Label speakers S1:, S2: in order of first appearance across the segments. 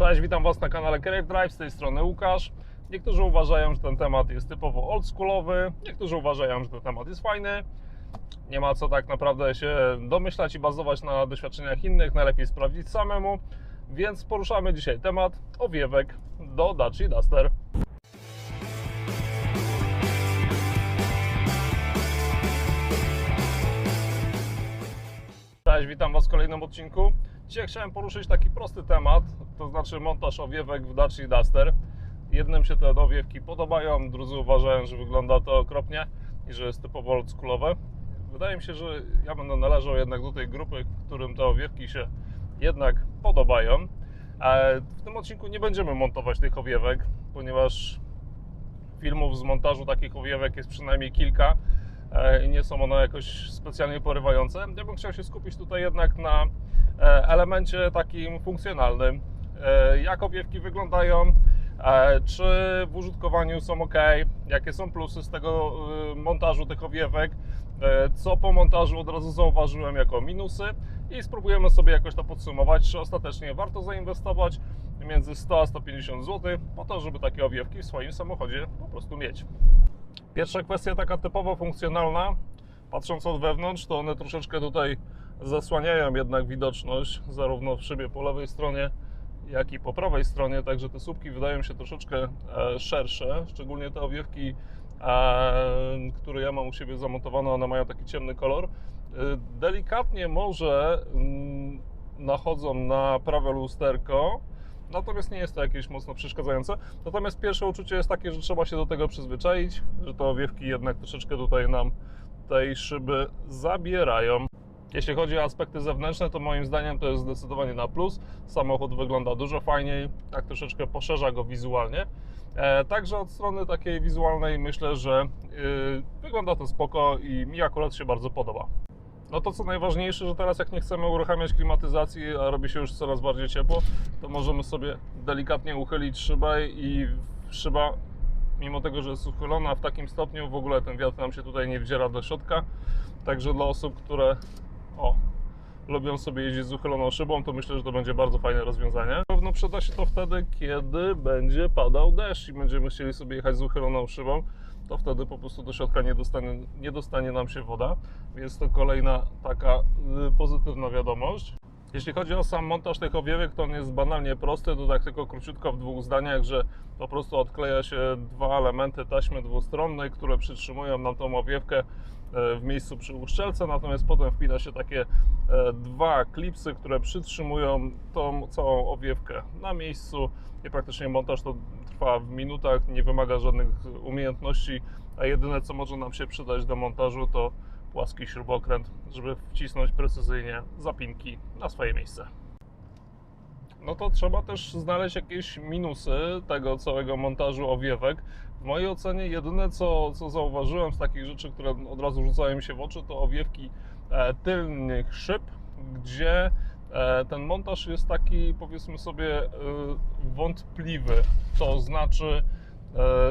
S1: Cześć, witam Was na kanale Cave Drive, z tej strony Łukasz. Niektórzy uważają, że ten temat jest typowo oldschoolowy, niektórzy uważają, że ten temat jest fajny. Nie ma co tak naprawdę się domyślać i bazować na doświadczeniach innych, najlepiej sprawdzić samemu. Więc poruszamy dzisiaj temat owiewek do Dacia Duster. Cześć, witam Was w kolejnym odcinku. Dzisiaj chciałem poruszyć taki prosty temat, to znaczy montaż owiewek w Dacia Duster. Jednym się te owiewki podobają, drudzy uważają, że wygląda to okropnie i że jest typowo oldschoolowe. Wydaje mi się, że ja będę należał jednak do tej grupy, którym te owiewki się jednak podobają. E, W tym odcinku nie będziemy montować tych owiewek, ponieważ filmów z montażu takich owiewek jest przynajmniej kilka i nie są one jakoś specjalnie porywające. Ja bym chciał się skupić tutaj jednak na e, elemencie takim funkcjonalnym. E, Jak owiewki wyglądają, e, czy w użytkowaniu są ok, jakie są plusy z tego e, montażu tych owiewek, e, co po montażu od razu zauważyłem jako minusy i spróbujemy sobie jakoś to podsumować, czy ostatecznie warto zainwestować między 100 a 150 zł po to, żeby takie owiewki w swoim samochodzie po prostu mieć. Pierwsza kwestia taka typowo funkcjonalna. Patrząc od wewnątrz, to one troszeczkę tutaj zasłaniają jednak widoczność, zarówno w szybie po lewej stronie, jak i po prawej stronie, także te słupki wydają się troszeczkę e, szersze, szczególnie te owiewki, e, które ja mam u siebie zamontowane, one mają taki ciemny kolor. E, Delikatnie może mm, nachodzą na prawe lusterko, natomiast nie jest to jakieś mocno przeszkadzające. Natomiast pierwsze uczucie jest takie, że trzeba się do tego przyzwyczaić, że te owiewki jednak troszeczkę tutaj nam tej szyby zabierają. Jeśli chodzi o aspekty zewnętrzne, to moim zdaniem to jest zdecydowanie na plus. Samochód wygląda dużo fajniej, tak troszeczkę poszerza go wizualnie. E, także od strony takiej wizualnej myślę, że yy, wygląda to spoko i mi akurat się bardzo podoba. No to co najważniejsze, że teraz jak nie chcemy uruchamiać klimatyzacji, a robi się już coraz bardziej ciepło, to możemy sobie delikatnie uchylić szybę i szyba, mimo tego, że jest uchylona w takim stopniu, w ogóle ten wiatr nam się tutaj nie wdziera do środka. Także dla osób, które o, lubią sobie jeździć z uchyloną szybą, to myślę, że to będzie bardzo fajne rozwiązanie. Pewno przyda się to wtedy, kiedy będzie padał deszcz i będziemy chcieli sobie jechać z uchyloną szybą, to wtedy po prostu do środka nie dostanie, nie dostanie nam się woda, więc to kolejna taka y, pozytywna wiadomość. Jeśli chodzi o sam montaż tych owiewek, to on jest banalnie prosty, to tak tylko króciutko w dwóch zdaniach, że po prostu odkleja się dwa elementy taśmy dwustronnej, które przytrzymują nam tą owiewkę e, w miejscu przy uszczelce, natomiast potem wpina się takie e, dwa klipsy, które przytrzymują tą całą owiewkę na miejscu. I praktycznie montaż to trwa w minutach, nie wymaga żadnych umiejętności, a jedyne co może nam się przydać do montażu to płaski śrubokręt, żeby wcisnąć precyzyjnie zapinki na swoje miejsce. No to trzeba też znaleźć jakieś minusy tego całego montażu owiewek. W mojej ocenie jedyne co, co zauważyłem z takich rzeczy, które od razu rzucają mi się w oczy, to owiewki e, tylnych szyb, gdzie e, ten montaż jest taki powiedzmy sobie e, wątpliwy. To znaczy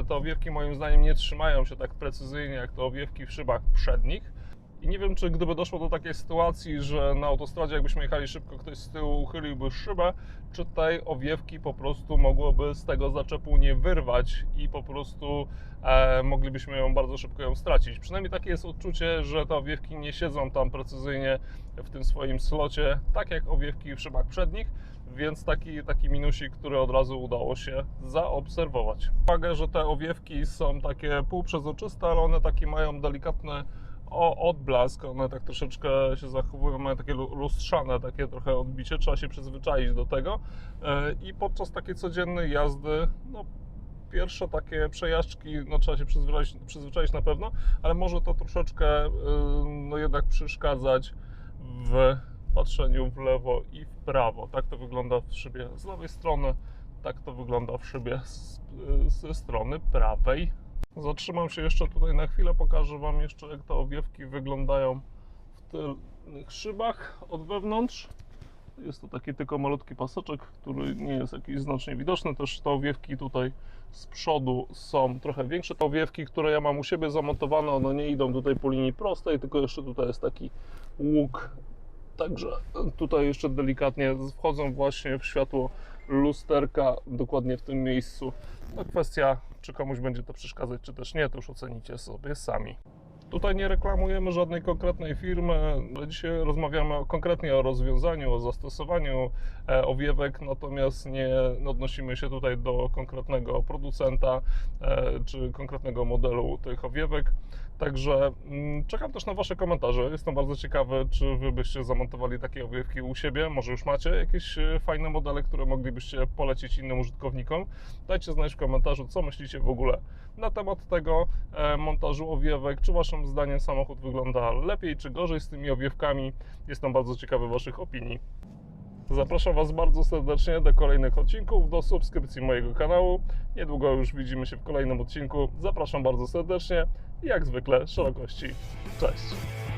S1: te owiewki moim zdaniem nie trzymają się tak precyzyjnie jak te owiewki w szybach przednich. I nie wiem, czy gdyby doszło do takiej sytuacji, że na autostradzie, jakbyśmy jechali szybko, ktoś z tyłu uchyliłby szybę, czy tej owiewki po prostu mogłoby z tego zaczepu nie wyrwać i po prostu e, moglibyśmy ją bardzo szybko ją stracić. Przynajmniej takie jest odczucie, że te owiewki nie siedzą tam precyzyjnie w tym swoim slocie, tak jak owiewki w szybach przednich, więc taki, taki minusik, który od razu udało się zaobserwować. Uwagę, że te owiewki są takie półprzezroczyste, ale one takie mają delikatne o odblask, one tak troszeczkę się zachowują, mają takie lu- lustrzane, takie trochę odbicie, trzeba się przyzwyczaić do tego E, i podczas takiej codziennej jazdy, no pierwsze takie przejażdżki, no trzeba się przyzwyczaić, przyzwyczaić na pewno, ale może to troszeczkę y, no jednak przeszkadzać w patrzeniu w lewo i w prawo. Tak to wygląda w szybie z lewej strony, tak to wygląda w szybie z, ze strony prawej. Zatrzymam się jeszcze tutaj na chwilę, pokażę Wam jeszcze jak te owiewki wyglądają w tylnych szybach od wewnątrz. Jest to taki tylko malutki paseczek, który nie jest jakiś znacznie widoczny. Też te owiewki tutaj z przodu są trochę większe. Te owiewki, które ja mam u siebie zamontowane, one nie idą tutaj po linii prostej, tylko jeszcze tutaj jest taki łuk Także tutaj jeszcze delikatnie wchodzą właśnie w światło lusterka, dokładnie w tym miejscu. No kwestia, czy komuś będzie to przeszkadzać, czy też nie, to już ocenicie sobie sami. Tutaj nie reklamujemy żadnej konkretnej firmy, dzisiaj rozmawiamy konkretnie o rozwiązaniu, o zastosowaniu e, owiewek, natomiast nie odnosimy się tutaj do konkretnego producenta e, czy konkretnego modelu tych owiewek. Także mm, czekam też na Wasze komentarze. Jestem bardzo ciekawy, czy Wy byście zamontowali takie owiewki u siebie. Może już macie jakieś e, fajne modele, które moglibyście polecić innym użytkownikom. Dajcie znać w komentarzu, co myślicie w ogóle na temat tego montażu owiewek. Czy Waszym zdaniem samochód wygląda lepiej czy gorzej z tymi owiewkami? Jestem bardzo ciekawy Waszych opinii. Zapraszam Was bardzo serdecznie do kolejnych odcinków, do subskrypcji mojego kanału. Niedługo już widzimy się w kolejnym odcinku. Zapraszam bardzo serdecznie i jak zwykle szerokości. Cześć!